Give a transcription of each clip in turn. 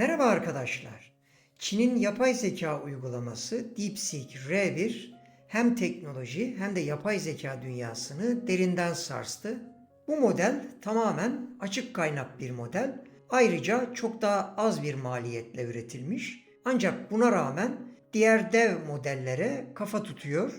Merhaba arkadaşlar. Çin'in yapay zeka uygulaması DeepSeek R1 hem teknoloji hem de yapay zeka dünyasını derinden sarstı. Bu model tamamen açık kaynak bir model. Ayrıca çok daha az bir maliyetle üretilmiş. Ancak buna rağmen diğer dev modellere kafa tutuyor.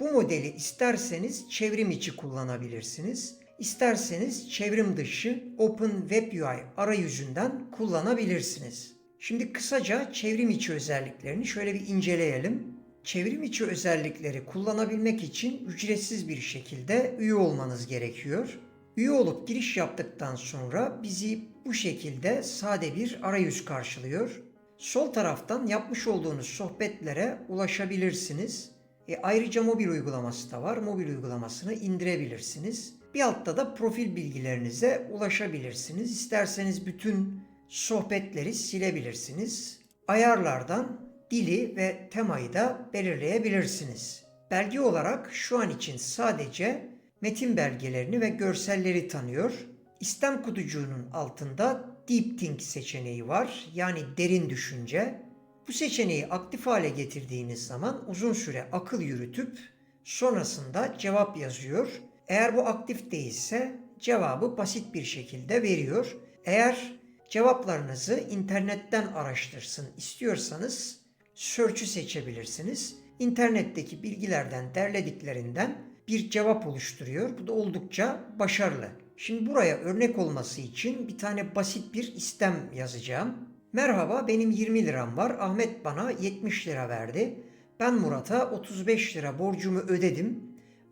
Bu modeli isterseniz çevrim içi kullanabilirsiniz. İsterseniz çevrim dışı Open Web UI arayüzünden kullanabilirsiniz. Şimdi kısaca çevrim içi özelliklerini şöyle bir inceleyelim. Çevrim içi özellikleri kullanabilmek için ücretsiz bir şekilde üye olmanız gerekiyor. Üye olup giriş yaptıktan sonra bizi bu şekilde sade bir arayüz karşılıyor. Sol taraftan yapmış olduğunuz sohbetlere ulaşabilirsiniz. E, ayrıca mobil uygulaması da var. Mobil uygulamasını indirebilirsiniz. Bir altta da profil bilgilerinize ulaşabilirsiniz. İsterseniz bütün sohbetleri silebilirsiniz. Ayarlardan dili ve temayı da belirleyebilirsiniz. Belge olarak şu an için sadece metin belgelerini ve görselleri tanıyor. İstem kutucuğunun altında Deep Think seçeneği var. Yani derin düşünce. Bu seçeneği aktif hale getirdiğiniz zaman uzun süre akıl yürütüp sonrasında cevap yazıyor. Eğer bu aktif değilse cevabı basit bir şekilde veriyor. Eğer cevaplarınızı internetten araştırsın istiyorsanız search'ü seçebilirsiniz. İnternetteki bilgilerden derlediklerinden bir cevap oluşturuyor. Bu da oldukça başarılı. Şimdi buraya örnek olması için bir tane basit bir istem yazacağım. Merhaba benim 20 liram var. Ahmet bana 70 lira verdi. Ben Murat'a 35 lira borcumu ödedim.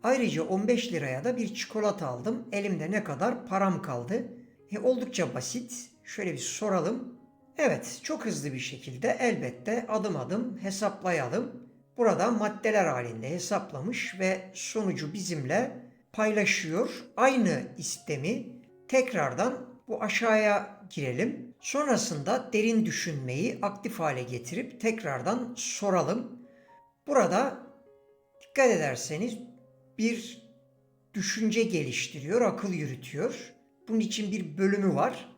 Ayrıca 15 liraya da bir çikolata aldım. Elimde ne kadar param kaldı? E, oldukça basit. Şöyle bir soralım. Evet, çok hızlı bir şekilde elbette adım adım hesaplayalım. Burada maddeler halinde hesaplamış ve sonucu bizimle paylaşıyor. Aynı istemi tekrardan bu aşağıya girelim. Sonrasında derin düşünmeyi aktif hale getirip tekrardan soralım. Burada dikkat ederseniz bir düşünce geliştiriyor, akıl yürütüyor. Bunun için bir bölümü var.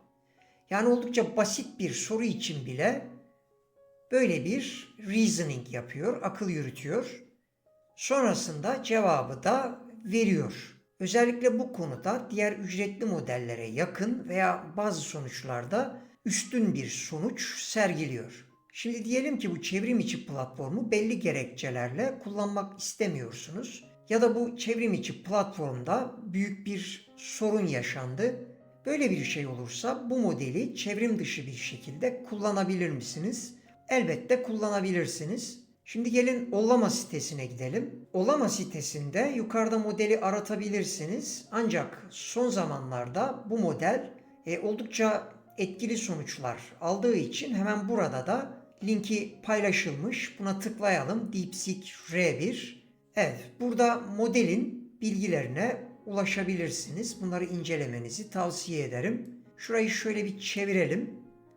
Yani oldukça basit bir soru için bile böyle bir reasoning yapıyor, akıl yürütüyor. Sonrasında cevabı da veriyor. Özellikle bu konuda diğer ücretli modellere yakın veya bazı sonuçlarda üstün bir sonuç sergiliyor. Şimdi diyelim ki bu çevrim içi platformu belli gerekçelerle kullanmak istemiyorsunuz ya da bu çevrim içi platformda büyük bir sorun yaşandı. Böyle bir şey olursa bu modeli çevrim dışı bir şekilde kullanabilir misiniz? Elbette kullanabilirsiniz. Şimdi gelin Ollama sitesine gidelim. Ollama sitesinde yukarıda modeli aratabilirsiniz. Ancak son zamanlarda bu model e, oldukça etkili sonuçlar aldığı için hemen burada da linki paylaşılmış. Buna tıklayalım. DeepSeek R1. Evet, burada modelin bilgilerine ulaşabilirsiniz. Bunları incelemenizi tavsiye ederim. Şurayı şöyle bir çevirelim.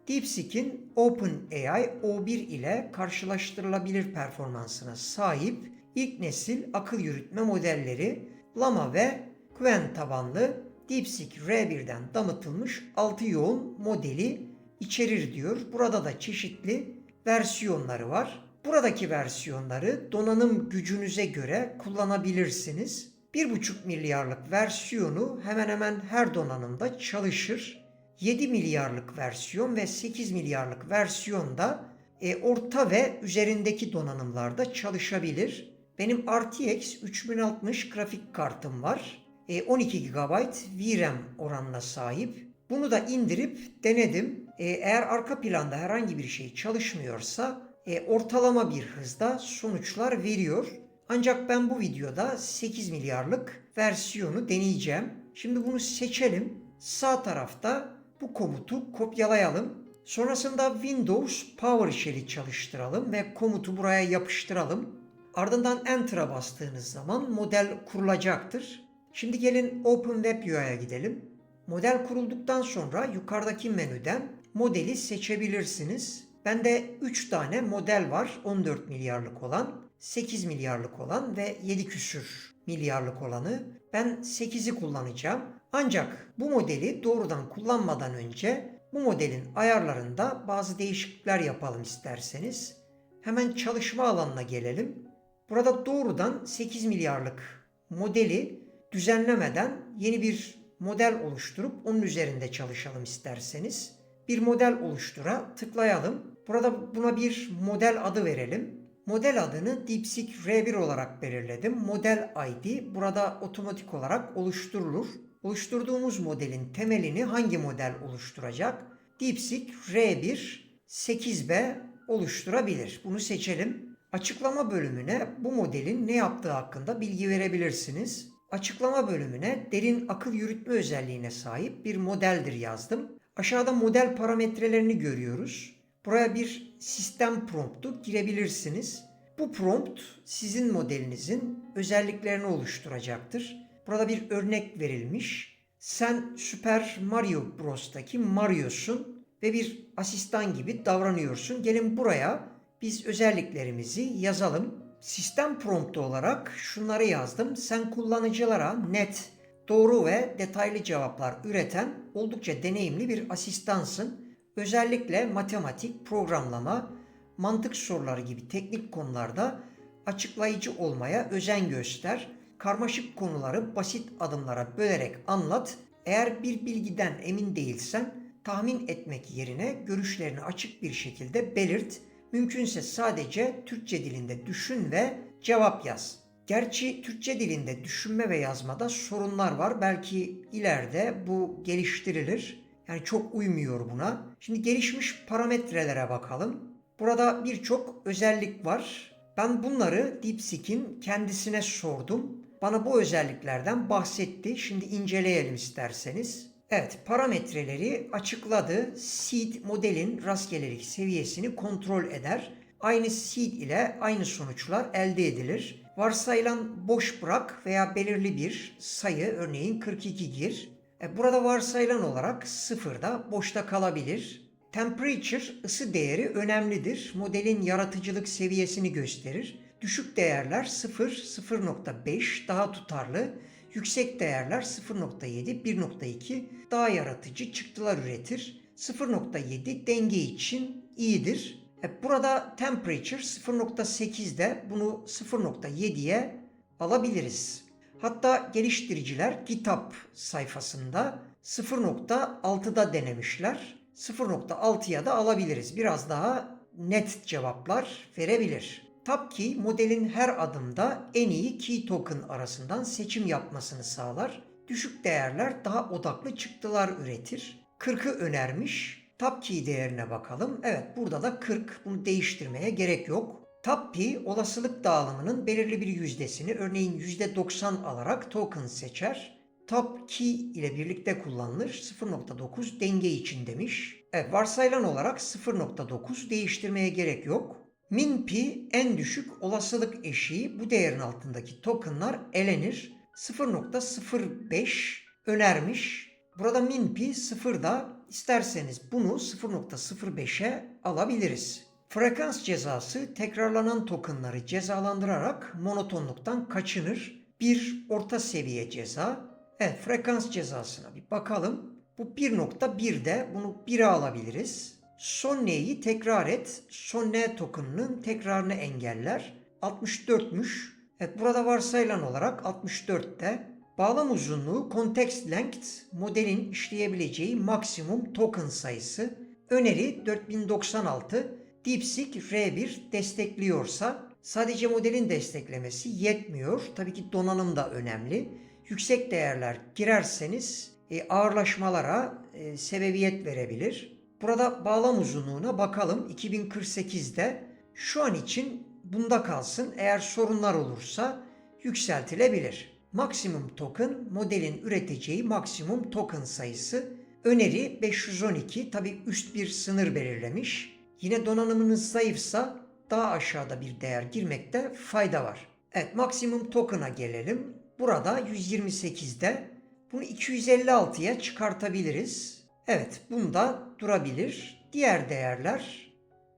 DeepSeek'in OpenAI O1 ile karşılaştırılabilir performansına sahip ilk nesil akıl yürütme modelleri Llama ve Qwen tabanlı DeepSeek R1'den damıtılmış 6 yoğun modeli içerir diyor. Burada da çeşitli versiyonları var. Buradaki versiyonları donanım gücünüze göre kullanabilirsiniz. 1,5 milyarlık versiyonu hemen hemen her donanımda çalışır. 7 milyarlık versiyon ve 8 milyarlık versiyonda e, orta ve üzerindeki donanımlarda çalışabilir. Benim RTX 3060 grafik kartım var. E, 12 GB VRAM oranına sahip. Bunu da indirip denedim. E, eğer arka planda herhangi bir şey çalışmıyorsa e, ortalama bir hızda sonuçlar veriyor. Ancak ben bu videoda 8 milyarlık versiyonu deneyeceğim. Şimdi bunu seçelim. Sağ tarafta bu komutu kopyalayalım. Sonrasında Windows PowerShell'i çalıştıralım ve komutu buraya yapıştıralım. Ardından Enter'a bastığınız zaman model kurulacaktır. Şimdi gelin Open Web UI'ye gidelim. Model kurulduktan sonra yukarıdaki menüden modeli seçebilirsiniz. Bende 3 tane model var 14 milyarlık olan, 8 milyarlık olan ve 7 küsür milyarlık olanı. Ben 8'i kullanacağım. Ancak bu modeli doğrudan kullanmadan önce Bu modelin ayarlarında bazı değişiklikler yapalım isterseniz. Hemen çalışma alanına gelelim. Burada doğrudan 8 milyarlık modeli düzenlemeden yeni bir model oluşturup onun üzerinde çalışalım isterseniz. Bir model oluştura tıklayalım. Burada buna bir model adı verelim. Model adını DeepSeek R1 olarak belirledim. Model ID burada otomatik olarak oluşturulur. Oluşturduğumuz modelin temelini hangi model oluşturacak? DeepSeek R1 8B oluşturabilir. Bunu seçelim. Açıklama bölümüne bu modelin ne yaptığı hakkında bilgi verebilirsiniz. Açıklama bölümüne derin akıl yürütme özelliğine sahip bir modeldir yazdım. Aşağıda model parametrelerini görüyoruz. Buraya bir sistem promptu girebilirsiniz. Bu prompt sizin modelinizin özelliklerini oluşturacaktır. Burada bir örnek verilmiş. Sen Super Mario Bros'taki Mario'sun ve bir asistan gibi davranıyorsun. Gelin buraya biz özelliklerimizi yazalım. Sistem promptu olarak şunları yazdım. Sen kullanıcılara net, doğru ve detaylı cevaplar üreten oldukça deneyimli bir asistansın. Özellikle matematik, programlama, mantık soruları gibi teknik konularda açıklayıcı olmaya özen göster. Karmaşık konuları basit adımlara bölerek anlat. Eğer bir bilgiden emin değilsen tahmin etmek yerine görüşlerini açık bir şekilde belirt. Mümkünse sadece Türkçe dilinde düşün ve cevap yaz. Gerçi Türkçe dilinde düşünme ve yazmada sorunlar var. Belki ileride bu geliştirilir. Yani çok uymuyor buna. Şimdi gelişmiş parametrelere bakalım. Burada birçok özellik var. Ben bunları DeepSeek'in kendisine sordum. Bana bu özelliklerden bahsetti. Şimdi inceleyelim isterseniz. Evet, parametreleri açıkladı. Seed modelin rastgelelik seviyesini kontrol eder. Aynı seed ile aynı sonuçlar elde edilir. Varsayılan boş bırak veya belirli bir sayı örneğin 42 gir. E, Burada varsayılan olarak sıfırda boşta kalabilir. Temperature ısı değeri önemlidir. Modelin yaratıcılık seviyesini gösterir. Düşük değerler 0, 0.5 daha tutarlı. Yüksek değerler 0.7, 1.2 daha yaratıcı çıktılar üretir. 0.7 denge için iyidir. E, Burada temperature 0.8'de bunu 0.7'ye alabiliriz. Hatta geliştiriciler GitHub sayfasında 0.6'da denemişler. 0.6'ya da alabiliriz. Biraz daha net cevaplar verebilir. TapKey modelin her adımda en iyi key token arasından seçim yapmasını sağlar. Düşük değerler daha odaklı çıktılar üretir. 40'ı önermiş. TapKey değerine bakalım. Evet burada da 40. Bunu değiştirmeye gerek yok. TapKey olasılık dağılımının belirli bir yüzdesini örneğin %90 alarak token seçer. Top key ile birlikte kullanılır. 0.9 denge için demiş. Evet, varsayılan olarak 0.9 değiştirmeye gerek yok. MinPi en düşük olasılık eşiği bu değerin altındaki tokenlar elenir. 0.05 önermiş. Burada MinPi 0'da isterseniz bunu 0.05'e alabiliriz. Frekans cezası tekrarlanan tokenları cezalandırarak monotonluktan kaçınır. Bir orta seviye ceza. Evet frekans cezasına bir bakalım. Bu 1.1'de bunu 1'e alabiliriz. Son neyi tekrar et. Son ne tokenının tekrarını engeller. 64'müş. Evet burada varsayılan olarak 64'te. Bağlam uzunluğu context length modelin işleyebileceği maksimum token sayısı. Öneri 4096 DeepSeek R1 destekliyorsa sadece modelin desteklemesi yetmiyor. Tabii ki donanım da önemli. Yüksek değerler girerseniz e, ağırlaşmalara e, sebebiyet verebilir. Burada bağlam uzunluğuna bakalım 2048'de şu an için bunda kalsın. Eğer sorunlar olursa yükseltilebilir. Maksimum token modelin üreteceği maksimum token sayısı. Öneri 512 tabi üst bir sınır belirlemiş. Yine donanımınız zayıfsa daha aşağıda bir değer girmekte fayda var. Evet maksimum token'a gelelim. Burada 128'de bunu 256'ya çıkartabiliriz. Evet bunda durabilir. Diğer değerler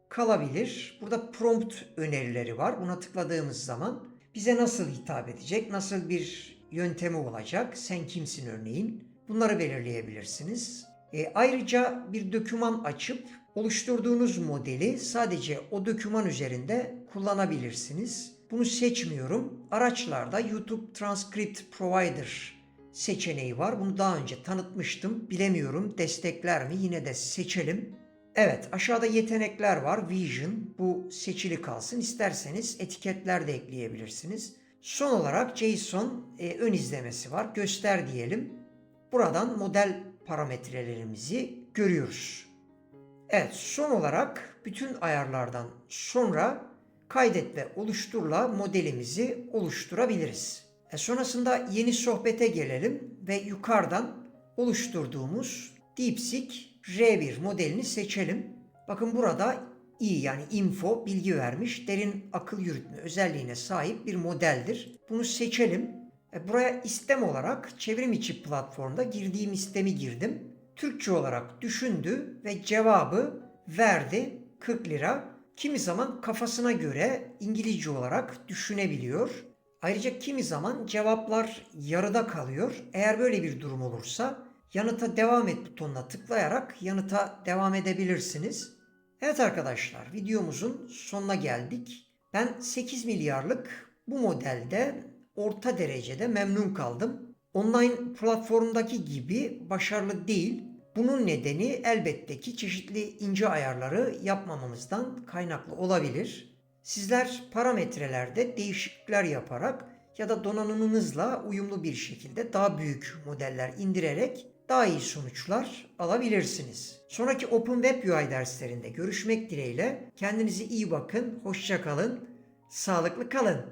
kalabilir. Burada prompt önerileri var. Buna tıkladığımız zaman bize nasıl hitap edecek, nasıl bir yöntemi olacak, sen kimsin örneğin bunları belirleyebilirsiniz. E, ayrıca bir doküman açıp oluşturduğunuz modeli sadece o doküman üzerinde kullanabilirsiniz. Bunu seçmiyorum. Araçlarda YouTube Transcript Provider seçeneği var. Bunu daha önce tanıtmıştım. Bilemiyorum destekler mi? Yine de seçelim. Evet aşağıda yetenekler var. Vision bu seçili kalsın. İsterseniz etiketler de ekleyebilirsiniz. Son olarak JSON e, ön izlemesi var. Göster diyelim. Buradan model parametrelerimizi görüyoruz. Evet son olarak bütün ayarlardan sonra kaydet ve oluşturla modelimizi oluşturabiliriz. E sonrasında yeni sohbete gelelim ve yukarıdan oluşturduğumuz DeepSeek R1 modelini seçelim. Bakın burada iyi yani info bilgi vermiş derin akıl yürütme özelliğine sahip bir modeldir. Bunu seçelim. E buraya istem olarak çevrim içi platformda girdiğim istemi girdim. Türkçe olarak düşündü ve cevabı verdi 40 lira. Kimi zaman kafasına göre İngilizce olarak düşünebiliyor. Ayrıca kimi zaman cevaplar yarıda kalıyor. Eğer böyle bir durum olursa yanıta devam et butonuna tıklayarak yanıta devam edebilirsiniz. Evet arkadaşlar videomuzun sonuna geldik. Ben 8 milyarlık bu modelde orta derecede memnun kaldım. Online platformdaki gibi başarılı değil. Bunun nedeni elbette ki çeşitli ince ayarları yapmamamızdan kaynaklı olabilir. Sizler parametrelerde değişiklikler yaparak ya da donanımınızla uyumlu bir şekilde daha büyük modeller indirerek daha iyi sonuçlar alabilirsiniz. Sonraki Open Web UI derslerinde görüşmek dileğiyle kendinize iyi bakın, hoşça kalın, sağlıklı kalın.